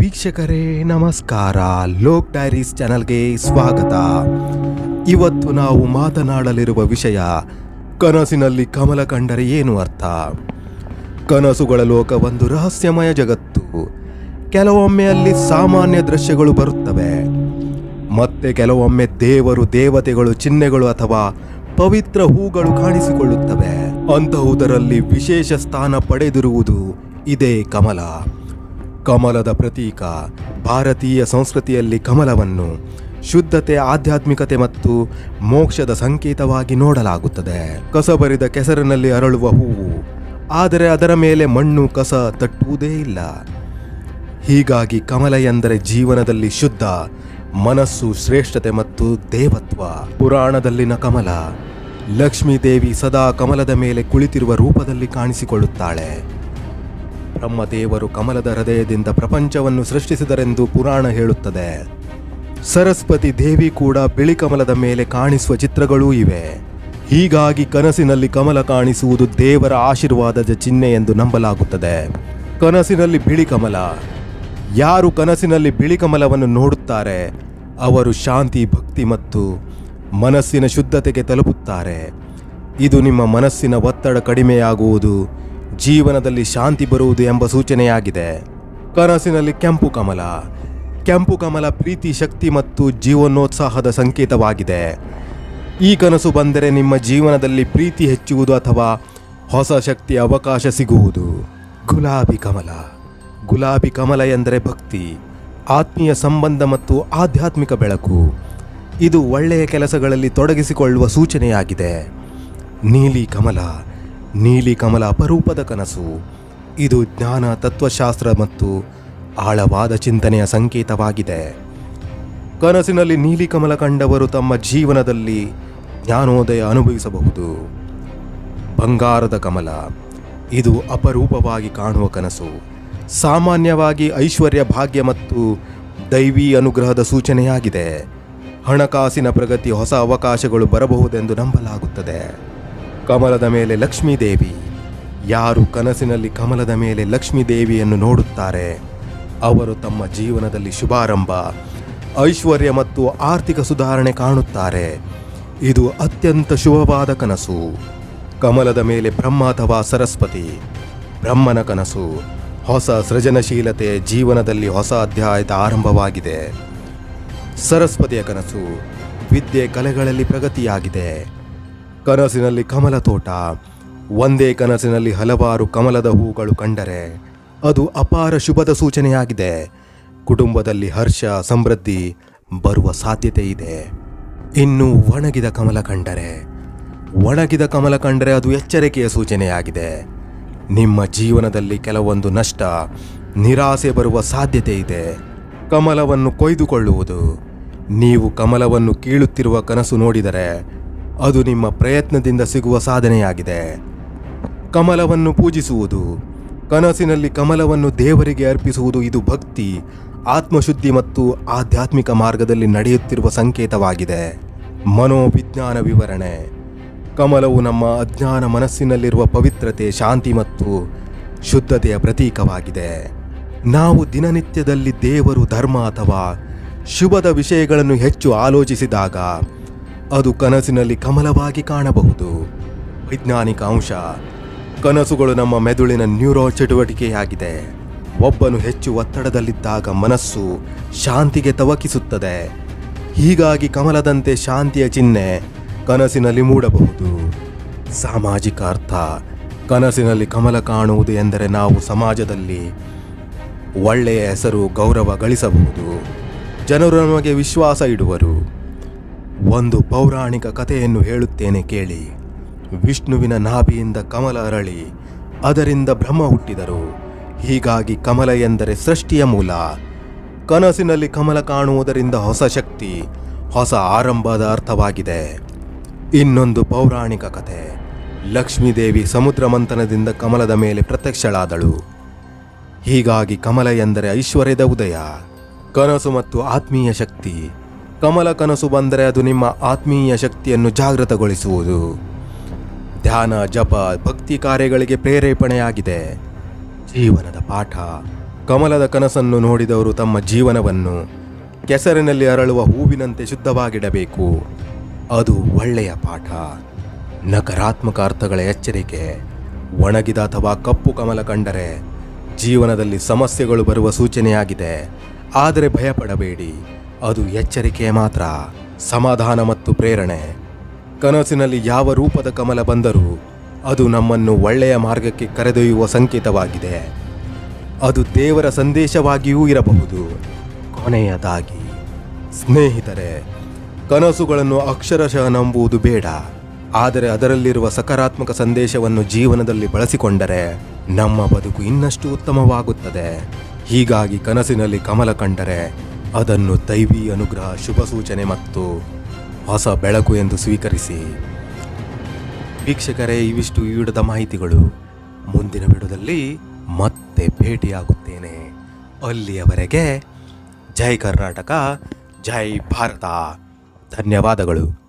ವೀಕ್ಷಕರೇ, ನಮಸ್ಕಾರ. ಲೋಕ್ ಡೈರೀಸ್ ಚಾನಲ್ಗೆ ಸ್ವಾಗತ. ಇವತ್ತು ನಾವು ಮಾತನಾಡಲಿರುವ ವಿಷಯ ಕನಸಿನಲ್ಲಿ ಕಮಲ ಕಂಡರೆ ಏನು ಅರ್ಥ? ಕನಸುಗಳ ಲೋಕ ಒಂದು ರಹಸ್ಯಮಯ ಜಗತ್ತು. ಕೆಲವೊಮ್ಮೆ ಅಲ್ಲಿ ಸಾಮಾನ್ಯ ದೃಶ್ಯಗಳು ಬರುತ್ತವೆ. ಮತ್ತೆ ಕೆಲವೊಮ್ಮೆ ದೇವರು ದೇವತೆಗಳು, ಚಿಹ್ನೆಗಳು ಅಥವಾ ಪವಿತ್ರ ಹೂಗಳು ಕಾಣಿಸಿಕೊಳ್ಳುತ್ತವೆ. ಅಂತಹುದರಲ್ಲಿ ವಿಶೇಷ ಸ್ಥಾನ ಪಡೆದಿರುವುದು ಇದೇ ಕಮಲ. ಕಮಲದ ಪ್ರತೀಕ ಭಾರತೀಯ ಸಂಸ್ಕೃತಿಯಲ್ಲಿ ಕಮಲವನ್ನು ಶುದ್ಧತೆ, ಆಧ್ಯಾತ್ಮಿಕತೆ ಮತ್ತು ಮೋಕ್ಷದ ಸಂಕೇತವಾಗಿ ನೋಡಲಾಗುತ್ತದೆ. ಕಸಬರಿದ ಕೆಸರಿನಲ್ಲಿ ಅರಳುವ ಹೂವು, ಆದರೆ ಅದರ ಮೇಲೆ ಮಣ್ಣು ಕಸ ತಟ್ಟುವುದೇ ಇಲ್ಲ. ಹೀಗಾಗಿ ಕಮಲ ಎಂದರೆ ಜೀವನದಲ್ಲಿ ಶುದ್ಧ, ಮನಸ್ಸು ಶ್ರೇಷ್ಠತೆ ಮತ್ತು ದೇವತ್ವ. ಪುರಾಣದಲ್ಲಿನ ಕಮಲ, ಲಕ್ಷ್ಮೀದೇವಿ ಸದಾ ಕಮಲದ ಮೇಲೆ ಕುಳಿತಿರುವ ರೂಪದಲ್ಲಿ ಕಾಣಿಸಿಕೊಳ್ಳುತ್ತಾಳೆ. ಬ್ರಹ್ಮದೇವರು ಕಮಲದ ಹೃದಯದಿಂದ ಪ್ರಪಂಚವನ್ನು ಸೃಷ್ಟಿಸಿದರೆಂದು ಪುರಾಣ ಹೇಳುತ್ತದೆ. ಸರಸ್ವತಿ ದೇವಿ ಕೂಡ ಬಿಳಿ ಕಮಲದ ಮೇಲೆ ಕಾಣಿಸುವ ಚಿತ್ರಗಳೂ ಇವೆ. ಹೀಗಾಗಿ ಕನಸಿನಲ್ಲಿ ಕಮಲ ಕಾಣಿಸುವುದು ದೇವರ ಆಶೀರ್ವಾದದ ಚಿಹ್ನೆ ಎಂದು ನಂಬಲಾಗುತ್ತದೆ. ಕನಸಿನಲ್ಲಿ ಬಿಳಿ ಕಮಲ. ಯಾರು ಕನಸಿನಲ್ಲಿ ಬಿಳಿ ಕಮಲವನ್ನು ನೋಡುತ್ತಾರೆ, ಅವರು ಶಾಂತಿ, ಭಕ್ತಿ ಮತ್ತು ಮನಸ್ಸಿನ ಶುದ್ಧತೆಗೆ ತಲುಪುತ್ತಾರೆ. ಇದು ನಿಮ್ಮ ಮನಸ್ಸಿನ ಒತ್ತಡ ಕಡಿಮೆಯಾಗುವುದು ಜೀವನದಲ್ಲಿ ಶಾಂತಿ ಬರುವುದು ಎಂಬ ಸೂಚನೆಯಾಗಿದೆ. ಕನಸಿನಲ್ಲಿ ಕೆಂಪು ಕಮಲ. ಕೆಂಪು ಕಮಲ ಪ್ರೀತಿ, ಶಕ್ತಿ ಮತ್ತು ಜೀವನೋತ್ಸಾಹದ ಸಂಕೇತವಾಗಿದೆ. ಈ ಕನಸು ಬಂದರೆ ನಿಮ್ಮ ಜೀವನದಲ್ಲಿ ಪ್ರೀತಿ ಹೆಚ್ಚುವುದು ಅಥವಾ ಹೊಸ ಶಕ್ತಿಯ ಅವಕಾಶ ಸಿಗುವುದು. ಗುಲಾಬಿ ಕಮಲ. ಗುಲಾಬಿ ಕಮಲ ಎಂದರೆ ಭಕ್ತಿ, ಆತ್ಮೀಯ ಸಂಬಂಧ ಮತ್ತು ಆಧ್ಯಾತ್ಮಿಕ ಬೆಳಕು. ಇದು ಒಳ್ಳೆಯ ಕೆಲಸಗಳಲ್ಲಿ ತೊಡಗಿಸಿಕೊಳ್ಳುವ ಸೂಚನೆಯಾಗಿದೆ. ನೀಲಿ ಕಮಲ. ನೀಲಿ ಕಮಲ ಅಪರೂಪದ ಕನಸು. ಇದು ಜ್ಞಾನ, ತತ್ವಶಾಸ್ತ್ರ ಮತ್ತು ಆಳವಾದ ಚಿಂತನೆಯ ಸಂಕೇತವಾಗಿದೆ. ಕನಸಿನಲ್ಲಿ ನೀಲಿ ಕಮಲ ಕಂಡವರು ತಮ್ಮ ಜೀವನದಲ್ಲಿ ಜ್ಞಾನೋದಯ ಅನುಭವಿಸಬಹುದು. ಬಂಗಾರದ ಕಮಲ. ಇದು ಅಪರೂಪವಾಗಿ ಕಾಣುವ ಕನಸು. ಸಾಮಾನ್ಯವಾಗಿ ಐಶ್ವರ್ಯ, ಭಾಗ್ಯ ಮತ್ತು ದೈವಿ ಅನುಗ್ರಹದ ಸೂಚನೆಯಾಗಿದೆ. ಹಣಕಾಸಿನ ಪ್ರಗತಿ, ಹೊಸ ಅವಕಾಶಗಳು ಬರಬಹುದೆಂದು ನಂಬಲಾಗುತ್ತದೆ. ಕಮಲದ ಮೇಲೆ ಲಕ್ಷ್ಮೀದೇವಿ. ಯಾರು ಕನಸಿನಲ್ಲಿ ಕಮಲದ ಮೇಲೆ ಲಕ್ಷ್ಮೀ ದೇವಿಯನ್ನು ನೋಡುತ್ತಾರೆ, ಅವರು ತಮ್ಮ ಜೀವನದಲ್ಲಿ ಶುಭಾರಂಭ, ಐಶ್ವರ್ಯ ಮತ್ತು ಆರ್ಥಿಕ ಸುಧಾರಣೆ ಕಾಣುತ್ತಾರೆ. ಇದು ಅತ್ಯಂತ ಶುಭವಾದ ಕನಸು. ಕಮಲದ ಮೇಲೆ ಬ್ರಹ್ಮ ಅಥವಾ ಸರಸ್ವತಿ. ಬ್ರಹ್ಮನ ಕನಸು ಹೊಸ ಸೃಜನಶೀಲತೆ, ಜೀವನದಲ್ಲಿ ಹೊಸ ಅಧ್ಯಾಯದ ಆರಂಭವಾಗಿದೆ. ಸರಸ್ವತಿಯ ಕನಸು ವಿದ್ಯೆ, ಕಲೆಗಳಲ್ಲಿ ಪ್ರಗತಿಯಾಗಿದೆ. ಕನಸಿನಲ್ಲಿ ಕಮಲ ತೋಟ, ಒಂದೇ ಕನಸಿನಲ್ಲಿ ಹಲವಾರು ಕಮಲದ ಹೂಗಳು ಕಂಡರೆ ಅದು ಅಪಾರ ಶುಭದ ಸೂಚನೆಯಾಗಿದೆ. ಕುಟುಂಬದಲ್ಲಿ ಹರ್ಷ, ಸಮೃದ್ಧಿ ಬರುವ ಸಾಧ್ಯತೆ ಇದೆ. ಇನ್ನು ಒಣಗಿದ ಕಮಲ ಕಂಡರೆ, ಒಣಗಿದ ಕಮಲ ಕಂಡರೆ ಅದು ಎಚ್ಚರಿಕೆಯ ಸೂಚನೆಯಾಗಿದೆ. ನಿಮ್ಮ ಜೀವನದಲ್ಲಿ ಕೆಲವೊಂದು ನಷ್ಟ, ನಿರಾಸೆ ಬರುವ ಸಾಧ್ಯತೆ ಇದೆ. ಕಮಲವನ್ನು ಕೊಯ್ದುಕೊಳ್ಳುವುದು, ನೀವು ಕಮಲವನ್ನು ಕೀಳುತ್ತಿರುವ ಕನಸು ನೋಡಿದರೆ ಅದು ನಿಮ್ಮ ಪ್ರಯತ್ನದಿಂದ ಸಿಗುವ ಸಾಧನೆಯಾಗಿದೆ. ಕಮಲವನ್ನು ಪೂಜಿಸುವುದು, ಕನಸಿನಲ್ಲಿ ಕಮಲವನ್ನು ದೇವರಿಗೆ ಅರ್ಪಿಸುವುದು ಇದು ಭಕ್ತಿ, ಆತ್ಮಶುದ್ಧಿ ಮತ್ತು ಆಧ್ಯಾತ್ಮಿಕ ಮಾರ್ಗದಲ್ಲಿ ನಡೆಯುತ್ತಿರುವ ಸಂಕೇತವಾಗಿದೆ. ಮನೋವಿಜ್ಞಾನ ವಿವರಣೆ. ಕಮಲವು ನಮ್ಮ ಅಜ್ಞಾನ ಮನಸ್ಸಿನಲ್ಲಿರುವ ಪವಿತ್ರತೆ, ಶಾಂತಿ ಮತ್ತು ಶುದ್ಧತೆಯ ಪ್ರತೀಕವಾಗಿದೆ. ನಾವು ದಿನನಿತ್ಯದಲ್ಲಿ ದೇವರು, ಧರ್ಮ ಅಥವಾ ಶುಭದ ವಿಷಯಗಳನ್ನು ಹೆಚ್ಚು ಆಲೋಚಿಸಿದಾಗ ಅದು ಕನಸಿನಲ್ಲಿ ಕಮಲವಾಗಿ ಕಾಣಬಹುದು. ವೈಜ್ಞಾನಿಕ ಅಂಶ, ಕನಸುಗಳು ನಮ್ಮ ಮೆದುಳಿನ ನ್ಯೂರೋ ಚಟುವಟಿಕೆಯಾಗಿದೆ. ಒಬ್ಬನು ಹೆಚ್ಚು ಒತ್ತಡದಲ್ಲಿದ್ದಾಗ ಮನಸ್ಸು ಶಾಂತಿಗೆ ತವಕಿಸುತ್ತದೆ. ಹೀಗಾಗಿ ಕಮಲದಂತೆ ಶಾಂತಿಯ ಚಿಹ್ನೆ ಕನಸಿನಲ್ಲಿ ಮೂಡಬಹುದು. ಸಾಮಾಜಿಕ ಅರ್ಥ, ಕನಸಿನಲ್ಲಿ ಕಮಲ ಕಾಣುವುದು ಎಂದರೆ ನಾವು ಸಮಾಜದಲ್ಲಿ ಒಳ್ಳೆಯ ಹೆಸರು ಗೌರವ ಗಳಿಸಬಹುದು. ಜನರು ನಮಗೆ ವಿಶ್ವಾಸ ಇಡುವರು. ಒಂದು ಪೌರಾಣಿಕ ಕಥೆಯನ್ನು ಹೇಳುತ್ತೇನೆ ಕೇಳಿ. ವಿಷ್ಣುವಿನ ನಾಭಿಯಿಂದ ಕಮಲ ಅರಳಿ, ಅದರಿಂದ ಬ್ರಹ್ಮ ಹುಟ್ಟಿದರು. ಹೀಗಾಗಿ ಕಮಲ ಎಂದರೆ ಸೃಷ್ಟಿಯ ಮೂಲ. ಕನಸಿನಲ್ಲಿ ಕಮಲ ಕಾಣುವುದರಿಂದ ಹೊಸ ಶಕ್ತಿ, ಹೊಸ ಆರಂಭದ ಅರ್ಥವಾಗಿದೆ. ಇನ್ನೊಂದು ಪೌರಾಣಿಕ ಕಥೆ. ಲಕ್ಷ್ಮೀದೇವಿ ಸಮುದ್ರ ಮಂಥನದಿಂದ ಕಮಲದ ಮೇಲೆ ಪ್ರತ್ಯಕ್ಷಳಾದಳು. ಹೀಗಾಗಿ ಕಮಲ ಎಂದರೆ ಐಶ್ವರ್ಯದ ಉದಯ. ಕನಸು ಮತ್ತು ಆತ್ಮೀಯ ಶಕ್ತಿ. ಕಮಲ ಕನಸು ಬಂದರೆ ಅದು ನಿಮ್ಮ ಆತ್ಮೀಯ ಶಕ್ತಿಯನ್ನು ಜಾಗೃತಗೊಳಿಸುವುದು. ಧ್ಯಾನ, ಜಪ, ಭಕ್ತಿ ಕಾರ್ಯಗಳಿಗೆ ಪ್ರೇರೇಪಣೆಯಾಗಿದೆ. ಜೀವನದ ಪಾಠ. ಕಮಲದ ಕನಸನ್ನು ನೋಡಿದವರು ತಮ್ಮ ಜೀವನವನ್ನು ಕೆಸರಿನಲ್ಲಿ ಅರಳುವ ಹೂವಿನಂತೆ ಶುದ್ಧವಾಗಿಡಬೇಕು. ಅದು ಒಳ್ಳೆಯ ಪಾಠ. ನಕಾರಾತ್ಮಕ ಅರ್ಥಗಳ ಎಚ್ಚರಿಕೆ. ಒಣಗಿದ ಅಥವಾ ಕಪ್ಪು ಕಮಲ ಕಂಡರೆ ಜೀವನದಲ್ಲಿ ಸಮಸ್ಯೆಗಳು ಬರುವ ಸೂಚನೆಯಾಗಿದೆ. ಆದರೆ ಭಯಪಡಬೇಡಿ. ಅದು ಎಚ್ಚರಿಕೆ ಮಾತ್ರ, ಸಮಾಧಾನ ಮತ್ತು ಪ್ರೇರಣೆ. ಕನಸಿನಲ್ಲಿ ಯಾವ ರೂಪದ ಕಮಲ ಬಂದರೂ ಅದು ನಮ್ಮನ್ನು ಒಳ್ಳೆಯ ಮಾರ್ಗಕ್ಕೆ ಕರೆದೊಯ್ಯುವ ಸಂಕೇತವಾಗಿದೆ. ಅದು ದೇವರ ಸಂದೇಶವಾಗಿಯೂ ಇರಬಹುದು. ಕೊನೆಯದಾಗಿ, ಸ್ನೇಹಿತರೆ, ಕನಸುಗಳನ್ನು ಅಕ್ಷರಶಃ ನಂಬುವುದು ಬೇಡ. ಆದರೆ ಅದರಲ್ಲಿರುವ ಸಕಾರಾತ್ಮಕ ಸಂದೇಶವನ್ನು ಜೀವನದಲ್ಲಿ ಬಳಸಿಕೊಂಡರೆ ನಮ್ಮ ಬದುಕು ಇನ್ನಷ್ಟು ಉತ್ತಮವಾಗುತ್ತದೆ. ಹೀಗಾಗಿ ಕನಸಿನಲ್ಲಿ ಕಮಲ ಕಂಡರೆ ಅದನ್ನು ದೈವಿ ಅನುಗ್ರಹ, ಶುಭ ಸೂಚನೆ ಮತ್ತು ಹೊಸ ಬೆಳಕು ಎಂದು ಸ್ವೀಕರಿಸಿ. ವೀಕ್ಷಕರೇ, ಇವಿಷ್ಟು ಈ ಮಾಹಿತಿಗಳು. ಮುಂದಿನ ವಿಡದಲ್ಲಿ ಮತ್ತೆ ಭೇಟಿಯಾಗುತ್ತೇನೆ. ಅಲ್ಲಿಯವರೆಗೆ ಜೈ ಕರ್ನಾಟಕ, ಜೈ ಭಾರತ. ಧನ್ಯವಾದಗಳು.